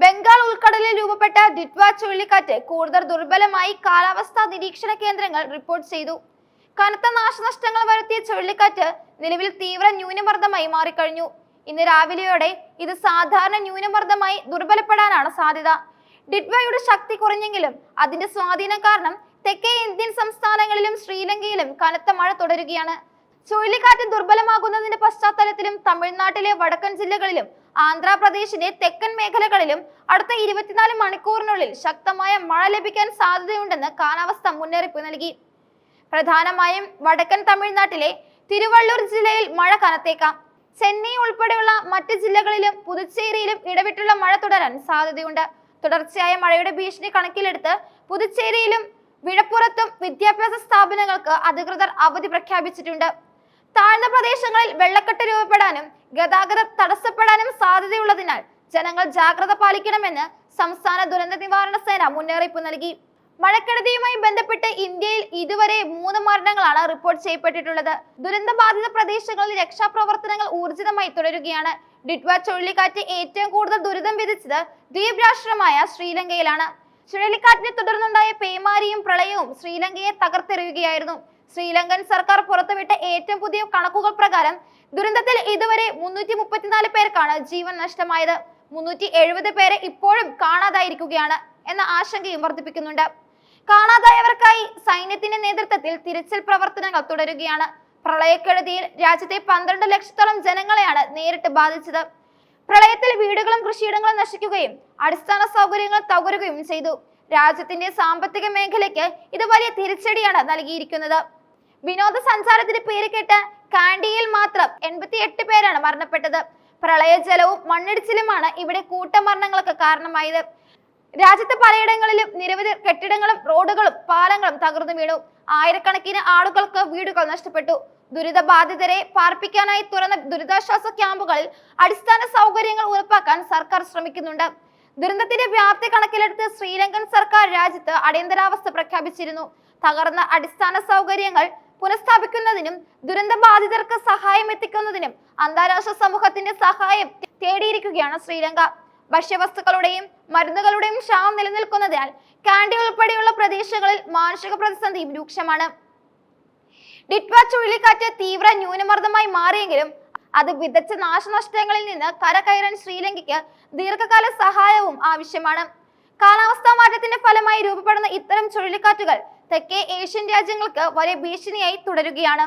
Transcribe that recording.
ബംഗാൾ ഉൾക്കടലിൽ രൂപപ്പെട്ട ഡിറ്റ്വ ചുഴലിക്കാറ്റ് കൂടുതൽ ദുർബലമായി കാലാവസ്ഥാ നിരീക്ഷണ കേന്ദ്രങ്ങൾ റിപ്പോർട്ട് ചെയ്തു. കനത്ത നാശനഷ്ടങ്ങൾ വരുത്തിയ ചുഴലിക്കാറ്റ് നിലവിൽ തീവ്ര ന്യൂനമർദ്ദമായി മാറിക്കഴിഞ്ഞു. ഇന്ന് രാവിലെയോടെ ഇത് സാധാരണ ന്യൂനമർദ്ദമായി ദുർബലപ്പെടാനാണ് സാധ്യത. ഡിഡ്വയുടെ ശക്തി കുറഞ്ഞെങ്കിലും അതിന്റെ സ്വാധീനം കാരണം തെക്കേ ഇന്ത്യൻ സംസ്ഥാനങ്ങളിലും ശ്രീലങ്കയിലും കനത്ത മഴ തുടരുകയാണ്. ചുഴലിക്കാറ്റ് ദുർബലമാകുന്നതിന്റെ പശ്ചാത്തലത്തിലും തമിഴ്നാട്ടിലെ വടക്കൻ ജില്ലകളിലും ആന്ധ്രാപ്രദേശിന്റെ തെക്കൻ മേഖലകളിലും അടുത്ത ഇരുപത്തിനാല് മണിക്കൂറിനുള്ളിൽ ശക്തമായ മഴ ലഭിക്കാൻ സാധ്യതയുണ്ടെന്ന് കാലാവസ്ഥ മുന്നറിയിപ്പ് നൽകി. പ്രധാനമായും വടക്കൻ തമിഴ്നാട്ടിലെ തിരുവള്ളൂർ ജില്ലയിൽ മഴ കനത്തേക്കാം. ചെന്നൈ ഉൾപ്പെടെയുള്ള മറ്റ് ജില്ലകളിലും പുതുച്ചേരിയിലും ഇടവിട്ടുള്ള മഴ തുടരാൻ സാധ്യതയുണ്ട്. തുടർച്ചയായ മഴയുടെ ഭീഷണി കണക്കിലെടുത്ത് പുതുച്ചേരിയിലും വിഴപ്പുറത്തും വിദ്യാഭ്യാസ സ്ഥാപനങ്ങൾക്ക് അധികൃതർ അവധി പ്രഖ്യാപിച്ചിട്ടുണ്ട്. താഴ്ന്ന പ്രദേശങ്ങളിൽ വെള്ളക്കെട്ട് രൂപപ്പെടാനും ഗതാഗതം തടസ്സപ്പെടാനും സാധ്യതയുള്ളതിനാൽ ജനങ്ങൾ ജാഗ്രത പാലിക്കണമെന്ന് സംസ്ഥാന ദുരന്ത നിവാരണ സേന മുന്നറിയിപ്പ് നൽകി. മഴക്കെടുതിയുമായി ബന്ധപ്പെട്ട് ഇന്ത്യയിൽ ഇതുവരെ മൂന്ന് മരണങ്ങളാണ് റിപ്പോർട്ട് ചെയ്യപ്പെട്ടിട്ടുള്ളത്. ദുരന്തബാധിത പ്രദേശങ്ങളിൽ രക്ഷാപ്രവർത്തനങ്ങൾ ഊർജിതമായി തുടരുകയാണ്. ഡിറ്റ്വ ചുഴലിക്കാറ്റ് ഏറ്റവും കൂടുതൽ ദുരിതം വിധിച്ചത് ദ്വീപ് രാഷ്ട്രമായ ശ്രീലങ്കയിലാണ്. ചുഴലിക്കാറ്റിനെ തുടർന്നുണ്ടായ പേമാരിയും പ്രളയവും ശ്രീലങ്കയെ തകർത്തെറിയുകയായിരുന്നു. ശ്രീലങ്കൻ സർക്കാർ പുറത്തുവിട്ട ഏറ്റവും പുതിയ കണക്കുകൾ പ്രകാരം ദുരന്തത്തിൽ ഇതുവരെ മുന്നൂറ്റി മുപ്പത്തിനാല് പേർക്കാണ് ജീവൻ നഷ്ടമായത്. മുന്നൂറ്റി എഴുപത് പേരെ ഇപ്പോഴും കാണാതായിരിക്കുകയാണ് എന്ന ആശങ്കയും വർദ്ധിപ്പിക്കുന്നുണ്ട്. കാണാതായവർക്കായി സൈന്യത്തിന്റെ നേതൃത്വത്തിൽ തിരച്ചിൽ പ്രവർത്തനങ്ങൾ തുടരുകയാണ്. പ്രളയക്കെടുതിയിൽ രാജ്യത്തെ പന്ത്രണ്ട് ലക്ഷത്തോളം ജനങ്ങളെയാണ് നേരിട്ട് ബാധിച്ചത്. പ്രളയത്തിൽ വീടുകളും കൃഷിയിടങ്ങളും നശിക്കുകയും അടിസ്ഥാന സൗകര്യങ്ങൾ തകരുകയും ചെയ്തു. രാജ്യത്തിന്റെ സാമ്പത്തിക മേഖലയ്ക്ക് ഇത് വലിയ തിരിച്ചടിയാണ് നൽകിയിരിക്കുന്നത്. വിനോദസഞ്ചാരത്തിന് പേര് കേട്ട് കാണ്ടിയിൽ മാത്രം എൺപത്തി എട്ട് പേരാണ് മരണപ്പെട്ടത്. പ്രളയജലവും മണ്ണിടിച്ചിലുമാണ് ഇവിടെ കൂട്ടമരണങ്ങൾക്ക് കാരണമായത്. രാജ്യത്തെ പലയിടങ്ങളിലും നിരവധി കെട്ടിടങ്ങളും റോഡുകളും പാലങ്ങളും തകർന്നു വീണു. ആയിരക്കണക്കിന് ആളുകൾക്ക് വീടുകൾ നഷ്ടപ്പെട്ടു. ദുരിതബാധിതരെ പാർപ്പിക്കാനായി തുറന്ന ദുരിതാശ്വാസ ക്യാമ്പുകളിൽ അടിസ്ഥാന സൗകര്യങ്ങൾ ഉറപ്പാക്കാൻ സർക്കാർ ശ്രമിക്കുന്നുണ്ട്. ദുരന്തത്തിന്റെ വ്യാപ്തി കണക്കിലെടുത്ത് ശ്രീലങ്കൻ സർക്കാർ രാജ്യത്ത് അടിയന്തരാവസ്ഥ പ്രഖ്യാപിച്ചിരുന്നു. തകർന്ന അടിസ്ഥാന സൗകര്യങ്ങൾ പുനഃസ്ഥാപിക്കുന്നതിനും ദുരന്തബാധിതർക്ക് സഹായം എത്തിക്കുന്നതിനും അന്താരാഷ്ട്ര സമൂഹത്തിന്റെ സഹായം തേടിയിരിക്കുകയാണ് ശ്രീലങ്ക. ഭക്ഷ്യവസ്തുക്കളുടെയും മരുന്നുകളുടെയും ക്ഷാമം നിലനിൽക്കുന്നതിനാൽ കാൻഡി ഉൾപ്പെടെയുള്ള പ്രദേശങ്ങളിൽ മാനുഷിക പ്രതിസന്ധിയും രൂക്ഷമാണ്. ഡിറ്റ്വ ചുഴലിക്കാറ്റ് തീവ്ര ന്യൂനമർദ്ദമായി മാറിയെങ്കിലും അത് വിതച്ച നാശനഷ്ടങ്ങളിൽ നിന്ന് കരകയറാൻ ശ്രീലങ്കയ്ക്ക് ദീർഘകാല സഹായവും ആവശ്യമാണ്. കാലാവസ്ഥാ ഫലമായി രൂപപ്പെടുന്ന ഇത്തരം ചുഴലിക്കാറ്റുകൾ തെക്കേ ഏഷ്യൻ രാജ്യങ്ങൾക്ക് വലിയ ഭീഷണിയായി തുടരുകയാണ്.